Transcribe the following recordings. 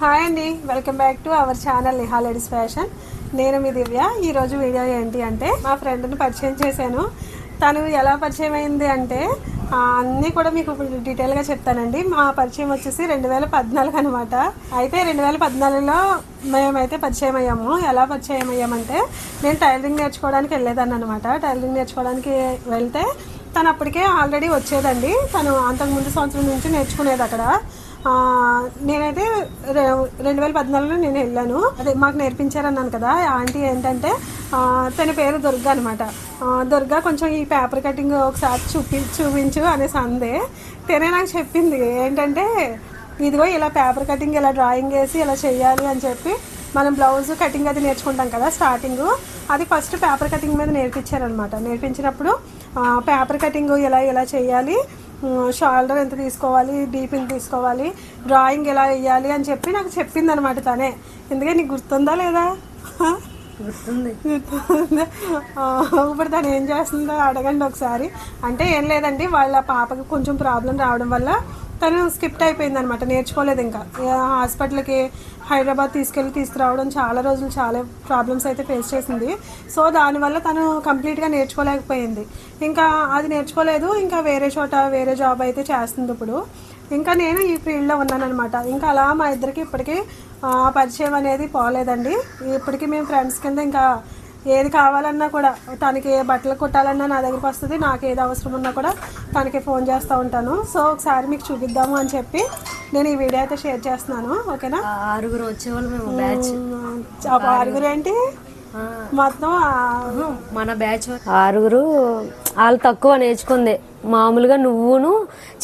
Hi అండి welcome back to our channel Niha ladies fashion. నేను మీ దివ్య. ఈరోజు వీడియో ఏంటి అంటే మా ఫ్రెండ్ని పరిచయం చేశాను. తను ఎలా పరిచయం అయింది అంటే అన్నీ కూడా మీకు డీటెయిల్గా చెప్తానండి. మా పరిచయం వచ్చేసి రెండు వేల పద్నాలుగు అనమాట. అయితే రెండు వేల పద్నాలుగులో మేమైతే పరిచయం అయ్యాము. ఎలా పరిచయం అయ్యామంటే నేను టైలరింగ్ నేర్చుకోవడానికి వెళ్ళేదాన్ని అనమాట. టైలరింగ్ నేర్చుకోవడానికి వెళ్తే తను అప్పటికే ఆల్రెడీ వచ్చేదండి. తను అంతకుముందు సంవత్సరం నుంచి నేర్చుకునేది అక్కడ. నేనైతే రె- రెండు వేల పద్నాలుగులో నేను వెళ్ళాను. అదే మాకు నేర్పించారన్నాను కదా ఆంటీ ఏంటంటే తన పేరు దుర్గా అనమాట దుర్గా కొంచెం ఈ పేపర్ కటింగ్ ఒకసారి చూపి చూపించు అనేసి అందే. తనే నాకు చెప్పింది ఏంటంటే ఇదిగో ఇలా పేపర్ కటింగ్ ఇలా డ్రాయింగ్ వేసి ఇలా చేయాలి అని చెప్పి మనం బ్లౌజ్ కటింగ్ అది నేర్చుకుంటాం కదా స్టార్టింగ్. అది ఫస్ట్ పేపర్ కటింగ్ మీద నేర్పించారనమాట నేర్పించినప్పుడు పేపర్ కటింగ్ ఎలా ఎలా చేయాలి షోల్డర్ ఎంత తీసుకోవాలి డీప్ ఎంత తీసుకోవాలి డ్రాయింగ్ ఎలా వేయాలి అని చెప్పి నాకు చెప్పింది అనమాట తనే. ఎందుకంటే నీకు గుర్తుందా లేదా? గుర్తుంది. ఇప్పుడు తను ఏం చేస్తుందో అడగండి ఒకసారి. అంటే ఏం లేదండి వాళ్ళ పాపకి కొంచెం ప్రాబ్లం రావడం వల్ల తను స్కిప్ట్ అయిపోయింది అనమాట నేర్చుకోలేదు ఇంకా హాస్పిటల్కి హైదరాబాద్ తీసుకెళ్ళి తీసుకురావడం చాలా రోజులు చాలా ప్రాబ్లమ్స్ అయితే ఫేస్ చేసింది. సో దానివల్ల తను కంప్లీట్గా నేర్చుకోలేకపోయింది. ఇంకా అది నేర్చుకోలేదు ఇంకా వేరే చోట వేరే జాబ్ అయితే చేస్తుంది ఇప్పుడు. ఇంకా నేను ఈ ఫీల్డ్లో ఉన్నానన్నమాట. ఇంకా అలా మా ఇద్దరికి ఇప్పటికీ పరిచయం అనేది పోలేదండి. ఇప్పటికీ మేము ఫ్రెండ్స్ కింద ఇంకా ఏది కావాలన్నా కూడా తనకి ఏ బట్టలు కుట్టాలన్నా నా దగ్గరికి వస్తుంది నాకు ఏది అవసరం ఉన్నా కూడా తనకి ఫోన్ చేస్తూ ఉంటాను. సో ఒకసారి మీకు చూపిద్దాము అని చెప్పి నేను ఈ వీడియో అయితే షేర్ చేస్తున్నాను ఓకేనా? ఆరుగురు వచ్చేవాళ్ళు మేము బ్యాచ్ ఆ ఆరుగురు ఏంటి? మొత్తం మన బ్యాచ్ ఆరుగురు వాళ్ళు తక్కువ నేర్చుకుంది. మామూలుగా నువ్వును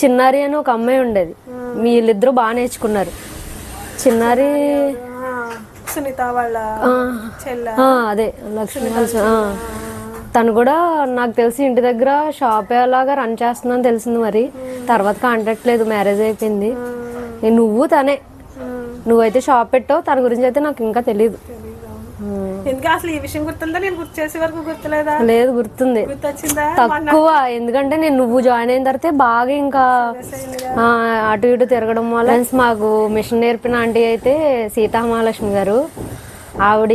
చిన్నారి అని ఒక అమ్మాయి ఉండేది. వీళ్ళిద్దరూ బాగా నేర్చుకున్నారు. చిన్నారి సునీత వాళ్ళ చెల్ల. అదే లక్ష్మీ. తను కూడా నాకు తెలిసి ఇంటి దగ్గర షాప్ అలాగా రన్ చేస్తుందని తెలిసింది మరి. తర్వాత కాంటాక్ట్ లేదు మ్యారేజ్ అయిపోయింది. నువ్వు తనే. నువ్వైతే షాప్ పెట్టావు తన గురించి అయితే నాకు ఇంకా తెలియదు ఇంకా అసలు ఈ విషయం గుర్తుందా? నేను గుర్తు చేసే వరకు గుర్తులేదా? లేదు గుర్తుంది. గుర్తొచ్చిందా? తక్కువ. ఎందుకంటే నేను నువ్వు జాయిన్ అయిన తర్వాత బాగా ఇంకా అటు ఇటు తిరగడం వల్ల మాకు మిషన్ నేర్పిన ఆంటీ అయితే సీతామహాలక్ష్మి గారు ఆవిడ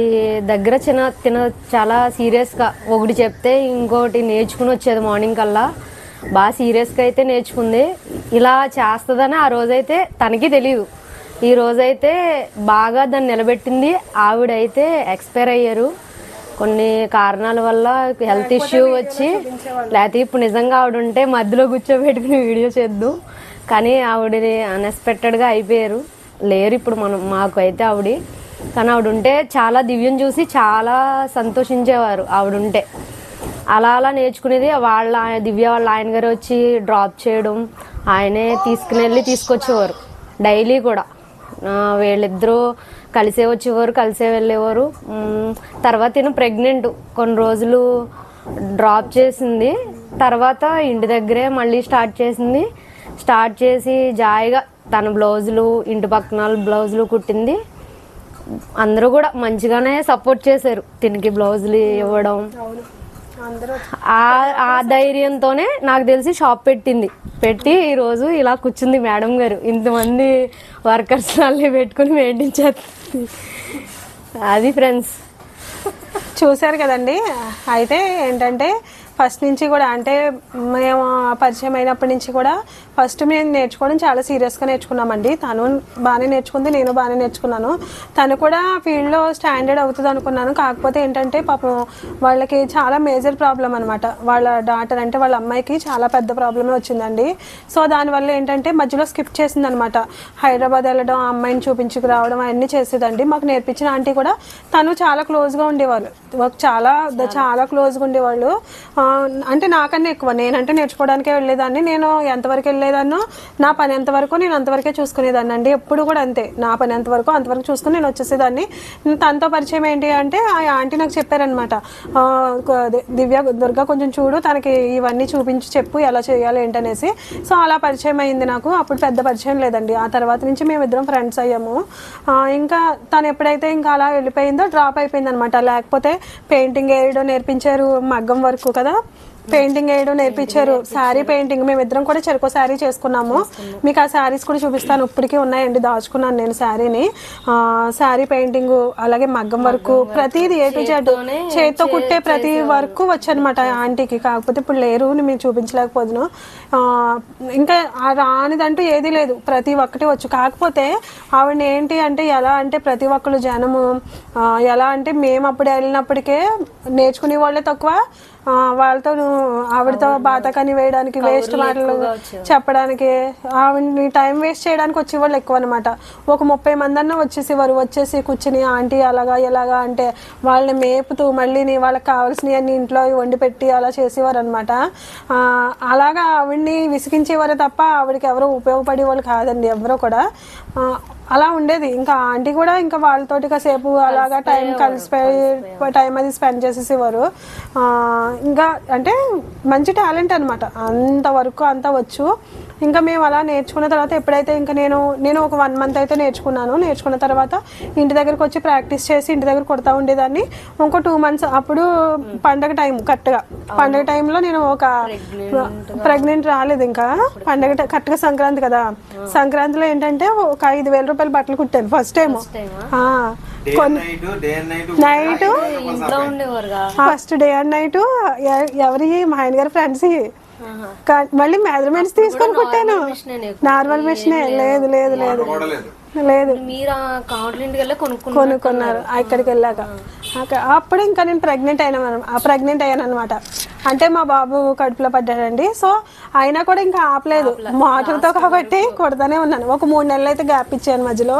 దగ్గర చిన్న తిన చాలా సీరియస్గా. ఒకటి చెప్తే ఇంకోటి నేర్చుకుని వచ్చేది మార్నింగ్ కల్లా. బాగా సీరియస్గా అయితే నేర్చుకుంది. ఇలా చేస్తుందని ఆ రోజైతే తనకి తెలియదు ఈ రోజైతే బాగా దాన్ని నిలబెట్టింది. ఆవిడైతే ఎక్స్పైర్ అయ్యారు. కొన్ని కారణాల వల్ల హెల్త్ ఇష్యూ వచ్చి లేకపోతే ఇప్పుడు నిజంగా ఆవిడ ఉంటే మధ్యలో కూర్చోబెట్టుకుని వీడియో చేద్దాం. కానీ ఆవిడ అన్ఎక్స్పెక్టెడ్గా అయిపోయారు. లేరు ఇప్పుడు మనం మాకు అయితే ఆవిడ. కానీ ఆవిడ ఉంటే చాలా దివ్యం చూసి చాలా సంతోషించేవారు ఆవిడ ఉంటే. అలా అలా నేర్చుకునేది వాళ్ళ దివ్య వాళ్ళ ఆయన గారు వచ్చి డ్రాప్ చేయడం ఆయనే తీసుకుని వెళ్ళి తీసుకొచ్చేవారు. డైలీ కూడా. వీళ్ళిద్దరూ కలిసే వచ్చేవారు కలిసే వెళ్ళేవారు. తర్వాత నేను ప్రెగ్నెంట్. కొన్ని రోజులు డ్రాప్ చేసింది. తర్వాత ఇంటి దగ్గరే మళ్ళీ స్టార్ట్ చేసింది. స్టార్ట్ చేసి జాయిగా తన బ్లౌజులు ఇంటి పక్కన బ్లౌజులు కుట్టింది. అందరూ కూడా మంచిగానే సపోర్ట్ చేశారు. తినికి బ్లౌజులు ఇవ్వడం. ఆ ఆ ధైర్యంతోనే నాకు తెలిసి షాప్ పెట్టింది. పెట్టి ఈరోజు ఇలా కూర్చుంది మేడం గారు. ఇంతమంది వర్కర్స్ వాళ్ళని పెట్టుకుని మెయింటైన్ చేస్తుంది. అది ఫ్రెండ్స్. చూశారు కదండి. అయితే ఏంటంటే ఫస్ట్ నుంచి కూడా అంటే మేము పరిచయం అయినప్పటి నుంచి కూడా ఫస్ట్ మేము నేర్చుకోవడం చాలా సీరియస్గా నేర్చుకున్నామండి. తను బాగానే నేర్చుకుంది నేను బాగానే నేర్చుకున్నాను. తను కూడా ఫీల్డ్లో స్టాండర్డ్ అవుతుంది అనుకున్నాను. కాకపోతే ఏంటంటే పాపం వాళ్ళకి చాలా మేజర్ ప్రాబ్లం అనమాట వాళ్ళ డాటర్ అంటే వాళ్ళ అమ్మాయికి చాలా పెద్ద ప్రాబ్లమే వచ్చిందండి. సో దానివల్ల ఏంటంటే మధ్యలో స్కిప్ చేసింది అనమాట హైదరాబాద్ వెళ్ళడం ఆ అమ్మాయిని చూపించుకురావడం అవన్నీ చేసేదండి. మాకు నేర్పించిన ఆంటీ కూడా తను చాలా క్లోజ్గా ఉండేవాళ్ళు ఒక చాలా చాలా. క్లోజ్గా ఉండేవాళ్ళు. అంటే నాకన్నా ఎక్కువ నేనంటే నేర్చుకోవడానికే వెళ్ళేదాన్ని. నేను ఎంతవరకు వెళ్ళేదాన్నో నా పని ఎంతవరకు నేను అంతవరకే చూసుకునేదాన్ని అండి. ఎప్పుడు కూడా అంతే. నా పని ఎంతవరకు అంతవరకు చూసుకుని నేను వచ్చేసేదాన్ని. తనతో పరిచయం ఏంటి అంటే ఆ ఆంటీ నాకు చెప్పారనమాట దివ్య దుర్గా కొంచెం చూడు తనకి ఇవన్నీ చూపించి చెప్పు ఎలా చేయాలి ఏంటనేసి. సో అలా పరిచయం అయింది నాకు. అప్పుడు పెద్ద పరిచయం లేదండి. ఆ తర్వాత నుంచి మేము ఇద్దరం ఫ్రెండ్స్ అయ్యాము. ఇంకా తను ఎప్పుడైతే ఇంకా అలా వెళ్ళిపోయిందో డ్రాప్ అయిపోయింది అనమాట లేకపోతే పెయింటింగ్ వేయడం నేర్పించారు మగ్గం వర్క్ కదా. పెయింటింగ్ వేయడం నేర్పించారు. శారీ పెయింటింగ్ మేమిద్దరం కూడా చెరుకు శారీ చేసుకున్నాము. మీకు ఆ శారీస్ కూడా చూపిస్తాను. ఇప్పటికీ ఉన్నాయండి. దాచుకున్నాను నేను శారీని శారీ పెయింటింగ్ అలాగే మగ్గం వరకు ప్రతిది ఏ టు జెడ్ చేతితో కుట్టే ప్రతి వర్క్ వచ్చనమాట ఆంటీకి. కాకపోతే ఇప్పుడు లేరు నేను చూపించలేకపోదును. ఇంకా ఆ రానిదంటూ ఏది లేదు. ప్రతి ఒక్కటి వచ్చు. కాకపోతే ఆవిడ ఏంటి అంటే ఎలా అంటే ప్రతి ఒక్కరు జనము ఎలా అంటే మేము అప్పుడు వెళ్ళినప్పటికే నేర్చుకునే వాళ్ళే తక్కువ. వాళ్ళతో ఆవిడతో బాతకాని వేయడానికి వేస్ట్ మాటలు చెప్పడానికి ఆవిడని టైం వేస్ట్ చేయడానికి వచ్చేవాళ్ళు ఎక్కువ అనమాట ఒక ముప్పై మంది అన్న వచ్చేసేవారు. వచ్చేసి కూర్చుని ఆంటీ అలాగా ఎలాగా అంటే వాళ్ళని మేపుతూ మళ్ళీ వాళ్ళకి కావాల్సినవి ఇంట్లో వండి పెట్టి అలా చేసేవారు అనమాట అలాగా ఆవిడ్ని విసిగించేవారే తప్ప ఆవిడకి ఎవరు ఉపయోగపడే వాళ్ళు కాదండి. ఎవరో కూడా. అలా ఉండేది. ఇంకా ఆంటీ కూడా ఇంకా వాళ్ళతోటి కాసేపు అలాగా టైం కలిసిపోయి టైం అది స్పెండ్ చేసేసేవారు. ఇంకా అంటే మంచి టాలెంట్ అనమాట అంత వరకు అంతా వచ్చు. ఇంకా మేము అలా నేర్చుకున్న తర్వాత ఎప్పుడైతే ఇంకా నేను నేను ఒక వన్ మంత్ అయితే నేర్చుకున్నాను. నేర్చుకున్న తర్వాత ఇంటి దగ్గరకు వచ్చి ప్రాక్టీస్ చేసి ఇంటి దగ్గర కొడతా ఉండేదాన్ని. ఇంకో టూ మంత్స్ అప్పుడు పండగ టైం కరెక్ట్గా పండగ టైంలో నేను ఒక ప్రెగ్నెంట్ రాలేదు ఇంకా. పండగ ట- కరెక్ట్గా సంక్రాంతి కదా. సంక్రాంతిలో ఏంటంటే ఒక ఐదు వేల రూపాయలు బట్టలు కుట్టాను first time day night first day and night ఎవరి మా ఆయన గారి ఫ్రెండ్స్ మళ్ళీ మెజర్మెంట్స్ తీసుకొని కుట్టాను. నార్మల్ మిషన్ లేదు. లేదు లేదు లేదు. లేదు. మీరు ఆ కొనుక్కున్నారు. కొనుక్కున్నారు. అక్కడికి వెళ్ళాక. అప్పుడు ఇంకా నేను ప్రెగ్నెంట్ అయినా ప్రెగ్నెంట్ అయ్యాను అనమాట అంటే మా బాబు కడుపులో పడ్డాడండి. సో అయినా కూడా ఇంకా ఆపలేదు. మోటార్తో కాబట్టి కొడతానే ఉన్నాను. ఒక మూడు నెలలు అయితే గ్యాప్ ఇచ్చాను మధ్యలో.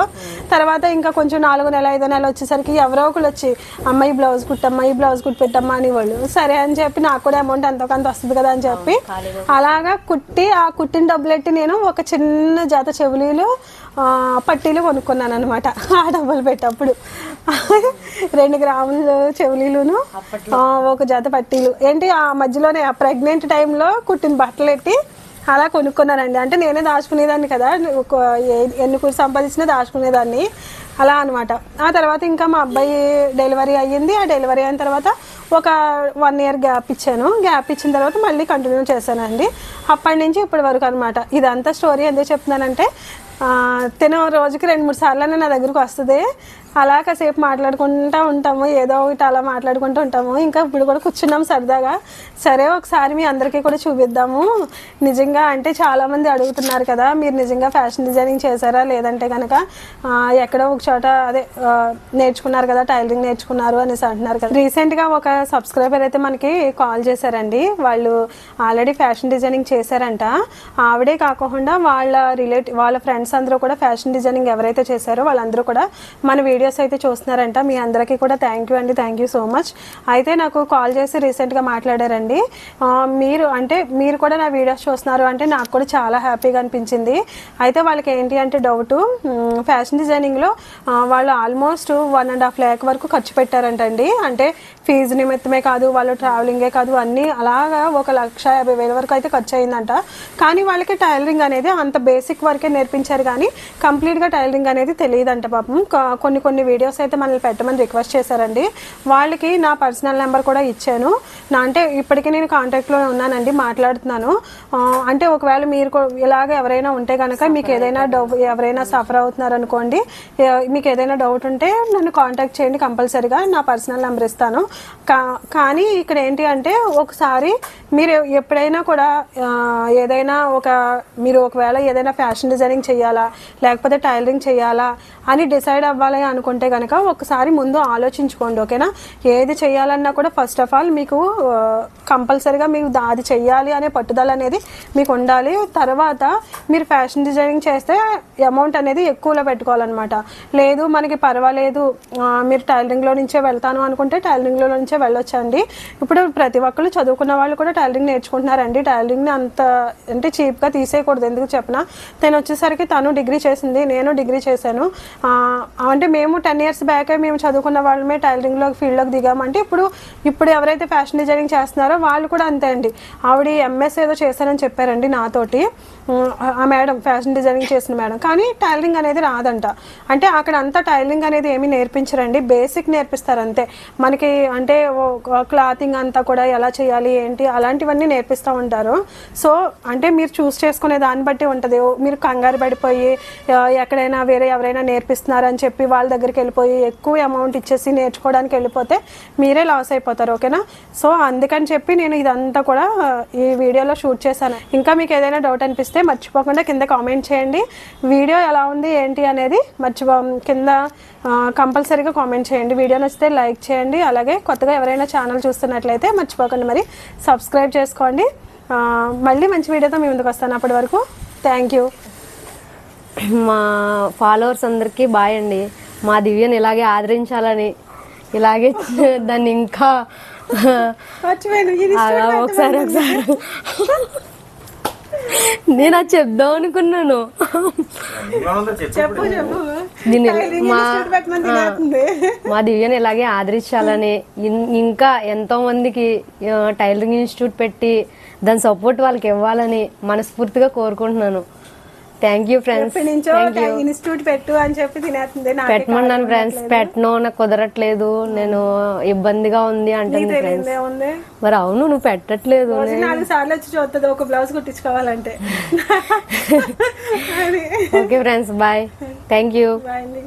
తర్వాత ఇంకా కొంచెం నాలుగు నెల ఐదో నెల వచ్చేసరికి ఎవరో ఒకరు వచ్చి అమ్మాయి బ్లౌజ్ కుట్టమ్మా ఈ బ్లౌజ్ కుట్టి పెట్టమ్మా అని వాళ్ళు సరే అని చెప్పి నాకు కూడా అమౌంట్ ఎంతో కొంత వస్తుంది కదా అని చెప్పి అలాగా కుట్టి ఆ కుట్టిన డబ్బులెట్టి నేను ఒక చిన్న జత చెవులీలు పట్టీలు కొనుక్కున్నాను అనమాట ఆ డబ్బులు పెట్టప్పుడు. రెండు గ్రాములు చెవులీలును ఒక జత పట్టీలు. ఏంటి ఆ మధ్యలోనే ఆ ప్రెగ్నెంట్ టైంలో కుట్టిన బట్టలు ఎట్టి అలా కొనుక్కున్నానండి. అంటే నేనే దాచుకునేదాన్ని కదా ఎన్ని కూలి సంపాదించినా దాచుకునేదాన్ని. అలా అనమాట ఆ తర్వాత ఇంకా మా అబ్బాయి డెలివరీ అయ్యింది. ఆ డెలివరీ అయిన తర్వాత ఒక వన్ ఇయర్ గ్యాప్ ఇచ్చాను. గ్యాప్ ఇచ్చిన తర్వాత మళ్ళీ కంటిన్యూ చేశానండి. అప్పటి నుంచి ఇప్పటి వరకు అనమాట ఇదంతా స్టోరీ ఎందుకు చెప్తున్నానంటే తిన రోజుకి రెండు మూడు సార్లు నా దగ్గరకు వస్తుంది. అలా కాసేపు మాట్లాడుకుంటూ ఉంటాము ఏదో ఒకటి అలా మాట్లాడుకుంటూ ఉంటాము. ఇంకా ఇప్పుడు కూడా కూర్చున్నాం సరదాగా. సరే ఒకసారి మీ అందరికీ కూడా చూపిద్దాము. నిజంగా అంటే చాలామంది అడుగుతున్నారు కదా మీరు నిజంగా ఫ్యాషన్ డిజైనింగ్ చేశారా లేదంటే కనుక ఎక్కడో ఒక చోట అదే నేర్చుకున్నారు కదా టైలరింగ్ నేర్చుకున్నారు అనేసి అంటున్నారు కదా. రీసెంట్గా ఒక సబ్స్క్రైబర్ అయితే మనకి కాల్ చేశారండి. వాళ్ళు ఆల్రెడీ ఫ్యాషన్ డిజైనింగ్ చేశారంట. ఆవిడే కాకుండా వాళ్ళ రిలేటివ్ వాళ్ళ ఫ్రెండ్స్ అందరూ కూడా ఫ్యాషన్ డిజైనింగ్ ఎవరైతే చేశారో వాళ్ళందరూ కూడా మన వీడియోస్ అయితే చూస్తున్నారంట. మీ అందరికీ కూడా థ్యాంక్ యూ అండి. థ్యాంక్ యూ సో మచ్ అయితే నాకు కాల్ చేసి రీసెంట్గా మాట్లాడారండి. మీరు అంటే మీరు కూడా నా వీడియోస్ చూస్తున్నారు అంటే నాకు కూడా చాలా హ్యాపీగా అనిపించింది. అయితే వాళ్ళకి ఏంటి అంటే డౌట్ ఫ్యాషన్ డిజైనింగ్లో వాళ్ళు almost one and half lakh వరకు ఖర్చు పెట్టారంటండి. అంటే ఫీజు నిమిత్తమే కాదు వాళ్ళు ట్రావెలింగే కాదు అన్నీ అలాగా ఒక లక్ష యాభై వేల వరకు అయితే ఖర్చు అయిందంట కానీ వాళ్ళకి టైలరింగ్ అనేది అంత బేసిక్ వరకే నేర్పించారు కానీ కంప్లీట్గా టైలరింగ్ అనేది తెలియదంట పాపం. కొన్ని కొన్ని వీడియోస్ అయితే మనల్ని పెట్టమని రిక్వెస్ట్ చేశారండి. వాళ్ళకి నా పర్సనల్ నెంబర్ కూడా ఇచ్చాను. నా అంటే ఇప్పటికీ నేను కాంటాక్ట్లో ఉన్నానండి మాట్లాడుతున్నాను. అంటే ఒకవేళ మీరు ఇలాగ ఎవరైనా ఉంటే కనుక మీకు ఏదైనా డౌ ఎవరైనా సఫర్ అవుతున్నారు అనుకోండి మీకు ఏదైనా డౌట్ ఉంటే నన్ను కాంటాక్ట్ చేయండి కంపల్సరీగా నా పర్సనల్ నెంబర్ ఇస్తాను. కానీ ఇక్కడ ఏంటి అంటే ఒకసారి మీరు ఎప్పుడైనా కూడా ఏదైనా ఒక మీరు ఒకవేళ ఏదైనా ఫ్యాషన్ డిజైనింగ్ చేయాలా లేకపోతే టైలరింగ్ చేయాలా? అని డిసైడ్ అవ్వాలి అనుకుంటే కనుక ఒకసారి ముందు ఆలోచించుకోండి ఓకేనా? ఏది చేయాలన్నా కూడా ఫస్ట్ ఆఫ్ ఆల్ మీకు కంపల్సరీగా మీకు అది చేయాలి అనే పట్టుదల అనేది మీకు ఉండాలి. తర్వాత మీరు ఫ్యాషన్ డిజైనింగ్ చేస్తే అమౌంట్ అనేది ఎక్కువలో పెట్టుకోవాలన్నమాట. లేదు మనకి పర్వాలేదు మీరు టైలరింగ్లో నుంచే వెళ్తాను అనుకుంటే టైలరింగ్లో నుంచే వెళ్ళొచ్చండి. ఇప్పుడు ప్రతి ఒక్కరు చదువుకున్న వాళ్ళు కూడా టైలరింగ్ నేర్చుకుంటున్నారండి. టైలరింగ్ని అంత అంటే చీప్గా తీసేయకూడదు ఎందుకు చెప్పిన? తను వచ్చేసరికి తను డిగ్రీ చేసింది నేను డిగ్రీ చేశాను. అంటే మేము టెన్ ఇయర్స్ బ్యాకే మేము చదువుకున్న వాళ్ళమే టైలరింగ్లో ఫీల్డ్లోకి దిగామంటే ఇప్పుడు ఇప్పుడు ఎవరైతే ఫ్యాషన్ డిజైనింగ్ చేస్తున్నారో వాళ్ళు కూడా అంతే అండి. ఆవిడ ఎంఎస్ ఏదో చేశారని చెప్పారండి నాతోటి. ఆ మేడం ఫ్యాషన్ డిజైనింగ్ చేసిన మేడం. కానీ టైలరింగ్ అనేది రాదంట. అంటే అక్కడ అంతా టైలరింగ్ అనేది ఏమీ నేర్పించరండి. బేసిక్ నేర్పిస్తారు అంతే. మనకి అంటే క్లాతింగ్ అంతా కూడా ఎలా చేయాలి ఏంటి అలాంటివన్నీ నేర్పిస్తూ ఉంటారు. సో అంటే మీరు చూస్ చేసుకునే దాన్ని బట్టి ఉంటుంది. మీరు కంగారు పడిపోయి ఎక్కడైనా వేరే ఎవరైనా నేర్పిస్తున్నారని చెప్పి వాళ్ళ దగ్గరికి వెళ్ళిపోయి ఎక్కువ అమౌంట్ ఇచ్చేసి నేర్చుకోవడానికి వెళ్ళిపోతే మీరే లాస్ అయిపోతారు. ఓకేనా? సో అందుకని చెప్పి నేను ఇదంతా కూడా ఈ వీడియోలో షూట్ చేశాను. ఇంకా మీకు ఏదైనా డౌట్ అనిపిస్తే మర్చిపో మర్చిపోకుండా కింద కామెంట్ చేయండి. వీడియో ఎలా ఉంది ఏంటి అనేది మర్చిపో కింద కంపల్సరీగా కామెంట్ చేయండి. వీడియో నచ్చితే లైక్ చేయండి. అలాగే కొత్తగా ఎవరైనా ఛానల్ చూస్తున్నట్లయితే మర్చిపోకండి మరి సబ్స్క్రైబ్ చేసుకోండి. మళ్ళీ మంచి వీడియోతో మీ ముందుకు వస్తాను అప్పటి వరకు. థ్యాంక్ యూ మా ఫాలోవర్స్ అందరికీ బాయ్ అండి. మా దివ్యని ఇలాగే ఆదరించాలని ఇలాగే దాన్ని ఇంకా ఒకసారి ఒకసారి నేను అది చెప్దాం అనుకున్నాను. చెప్పు చెప్పు. మా దివ్యని ఇలాగే ఆదరించాలని ఇంకా ఎంతో మందికి టైలరింగ్ ఇన్స్టిట్యూట్ పెట్టి దాని సపోర్ట్ వాళ్ళకి ఇవ్వాలని మనస్ఫూర్తిగా కోరుకుంటున్నాను. థ్యాంక్ యూ ఫ్రెండ్స్ నుంచో ఇన్స్టిట్యూట్ పెట్టు అని చెప్పి తినేస్తుంది. పెట్టమన్నాను ఫ్రెండ్స్ పెట్టను నాకు కుదరట్లేదు. నేను ఇబ్బందిగా ఉంది అంటుంది ఫ్రెండ్స్ మరి అవును నువ్వు పెట్టట్లేదు. నాలుగు సార్లు వచ్చి చూస్తుంది ఒక blouse కుట్టించుకోవాలంటే. Okay friends bye thank you bye అండి.